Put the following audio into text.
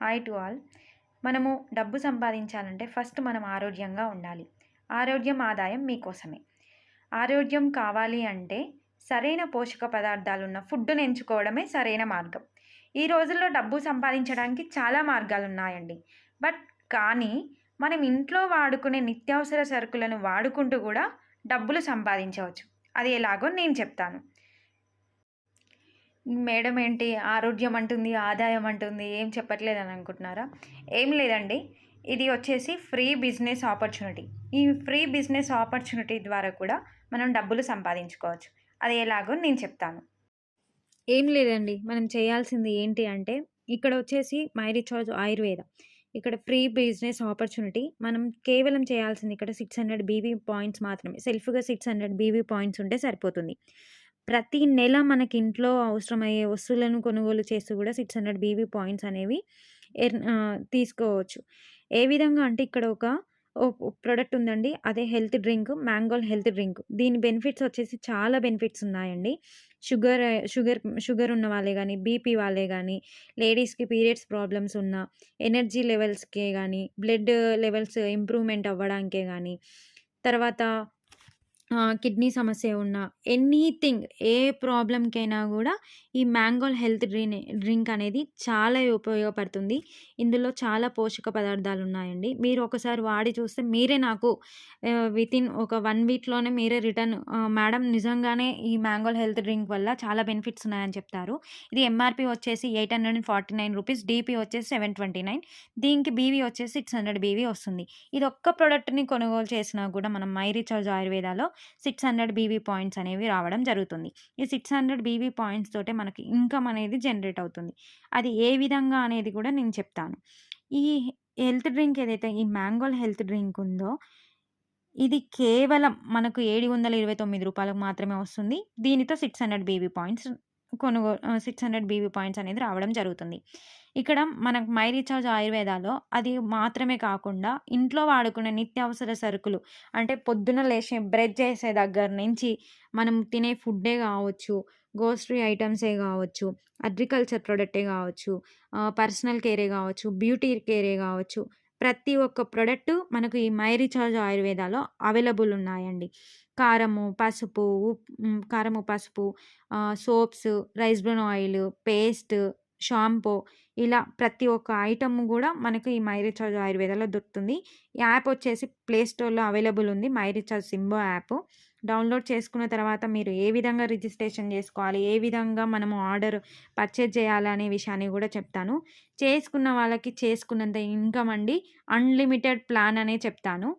Hi to all మనము డబ్బు సంపాదించాలంటే ఫస్ట్ మనం ఆరోగ్యంగా ఉండాలి. ఆరోగ్యం ఆదాయం మీకోసమే. ఆరోగ్యం కావాలి అంటే సరైన పోషక పదార్థాలు ఉన్న ఫుడ్ను ఎంచుకోవడమే సరైన మార్గం. ఈ రోజుల్లో డబ్బు సంపాదించడానికి చాలా మార్గాలు ఉన్నాయండి బట్ కానీ మనం ఇంట్లో వాడుకునే నిత్యావసర సరుకులను వాడుకుంటూ కూడా డబ్బులు సంపాదించవచ్చు. అది ఎలాగో నేను చెప్తాను. మేడం ఏంటి ఆరోగ్యం అంటుంది ఆదాయం అంటుంది ఏం చెప్పట్లేదని అనుకుంటున్నారా? ఏం లేదండి. ఇది వచ్చేసి ఫ్రీ బిజినెస్ ఆపర్చునిటీ. ఈ ఫ్రీ బిజినెస్ ఆపర్చునిటీ ద్వారా కూడా మనం డబ్బులు సంపాదించుకోవచ్చు. అది ఎలాగో నేను చెప్తాను. ఏం లేదండి. మనం చేయాల్సింది ఏంటి అంటే ఇక్కడ వచ్చేసి మై రీఛార్జ్ ఆయుర్వేద. ఇక్కడ ఫ్రీ బిజినెస్ ఆపర్చునిటీ. మనం కేవలం చేయాల్సింది ఇక్కడ సిక్స్ హండ్రెడ్ బీవీ పాయింట్స్ మాత్రమే. సెల్ఫ్గా సిక్స్ హండ్రెడ్ బీవీ పాయింట్స్ ఉంటే సరిపోతుంది. ప్రతి నెల మనకి ఇంట్లో అవసరమయ్యే వస్తువులను కొనుగోలు చేస్తూ కూడా సిక్స్ హండ్రెడ్ బీవీ పాయింట్స్ అనేవి తీసుకోవచ్చు. ఏ విధంగా అంటే ఇక్కడ ఒక ప్రోడక్ట్ ఉందండి. అదే హెల్త్ డ్రింక్ మ్యాంగోల్ హెల్త్ డ్రింక్. దీని బెనిఫిట్స్ వచ్చేసి చాలా బెనిఫిట్స్ ఉన్నాయండి. షుగర్ షుగర్ షుగర్ ఉన్న వాళ్ళే కానీ బీపీ వాళ్ళే కానీ లేడీస్కి పీరియడ్స్ ప్రాబ్లమ్స్ ఉన్న ఎనర్జీ లెవెల్స్కే కానీ బ్లడ్ లెవెల్స్ ఇంప్రూవ్మెంట్ అవ్వడానికే కానీ తర్వాత కిడ్నీ సమస్య ఉన్న ఎనీథింగ్ ఏ ప్రాబ్లంకైనా కూడా ఈ మ్యాంగోల్ హెల్త్ డ్రిన్ డ్రింక్ అనేది చాలా ఉపయోగపడుతుంది. ఇందులో చాలా పోషక పదార్థాలు ఉన్నాయండి. మీరు ఒకసారి వాడి చూస్తే మీరే నాకు వితిన్ ఒక వన్ వీక్లోనే మీరే రిటర్న్ మేడం నిజంగానే ఈ మ్యాంగోల్ హెల్త్ డ్రింక్ వల్ల చాలా బెనిఫిట్స్ ఉన్నాయని చెప్తారు. ఇది ఎంఆర్పి వచ్చేసి eight hundred and forty nine rupees DP వచ్చేసి సెవెన్ ట్వంటీ నైన్ దీనికి బీవీ వచ్చేసి సిక్స్ హండ్రెడ్ బీవీ వస్తుంది. ఇది ఒక్క ప్రోడక్ట్ని కొనుగోలు చేసినా కూడా మనం మై రీఛార్జ్ ఆయుర్వేదాలో సిక్స్ హండ్రెడ్ బీవీ పాయింట్స్ అనేవి రావడం జరుగుతుంది. ఈ సిక్స్ హండ్రెడ్ బీవీ పాయింట్స్ తోటే మనకి ఇన్కమ్ అనేది జనరేట్ అవుతుంది. అది ఏ విధంగా అనేది కూడా నేను చెప్తాను. ఈ హెల్త్ డ్రింక్ ఏదైతే ఈ మ్యాంగోల్ హెల్త్ డ్రింక్ ఉందో ఇది కేవలం మనకు ఏడు వందల ఇరవై తొమ్మిది రూపాయలకు మాత్రమే వస్తుంది. దీనితో సిక్స్ హండ్రెడ్ బీవీ పాయింట్స్ కొనుగోలు సిక్స్ హండ్రెడ్ బీబీ పాయింట్స్ అనేది రావడం జరుగుతుంది. ఇక్కడ మనకు మై రీఛార్జ్ ఆయుర్వేదాలో అది మాత్రమే కాకుండా ఇంట్లో వాడుకునే నిత్యావసర సరుకులు అంటే పొద్దున లేచే బ్రెడ్ చేసే దగ్గర నుంచి మనం తినే ఫుడ్డే కావచ్చు గ్రోసరీ ఐటమ్సే కావచ్చు అగ్రికల్చర్ ప్రొడక్టే కావచ్చు పర్సనల్ కేరే కావచ్చు బ్యూటీ కేరే కావచ్చు ప్రతి ఒక్క ప్రోడక్ట్ మనకు ఈ మై రీఛార్జ్ ఆయుర్వేదాలో అవైలబుల్ ఉన్నాయండి. కారము పసుపు కారము పసుపు soaps rice brown oil paste shampoo ఇలా ప్రతి ఒక్క ఐటమ్ కూడా మనకు ఈ మై రీఛార్జ్ ఆయుర్వేదాలో దొరుకుతుంది. ఈ యాప్ వచ్చేసి ప్లే స్టోర్లో అవైలబుల్ ఉంది. మై రీఛార్జ్ సింబో యాప్. డౌన్లోడ్ చేసుకున్న తర్వాత మీరు ఏ విధంగా రిజిస్ట్రేషన్ చేసుకోవాలి ఏ విధంగా మనము ఆర్డర్ పర్చేజ్ చేయాలి అనే విషయాన్ని కూడా చెప్తాను. చేసుకున్న వాళ్ళకి చేసుకున్నంత ఇన్కమ్ అండి. అన్లిమిటెడ్ ప్లాన్ అనే చెప్తాను.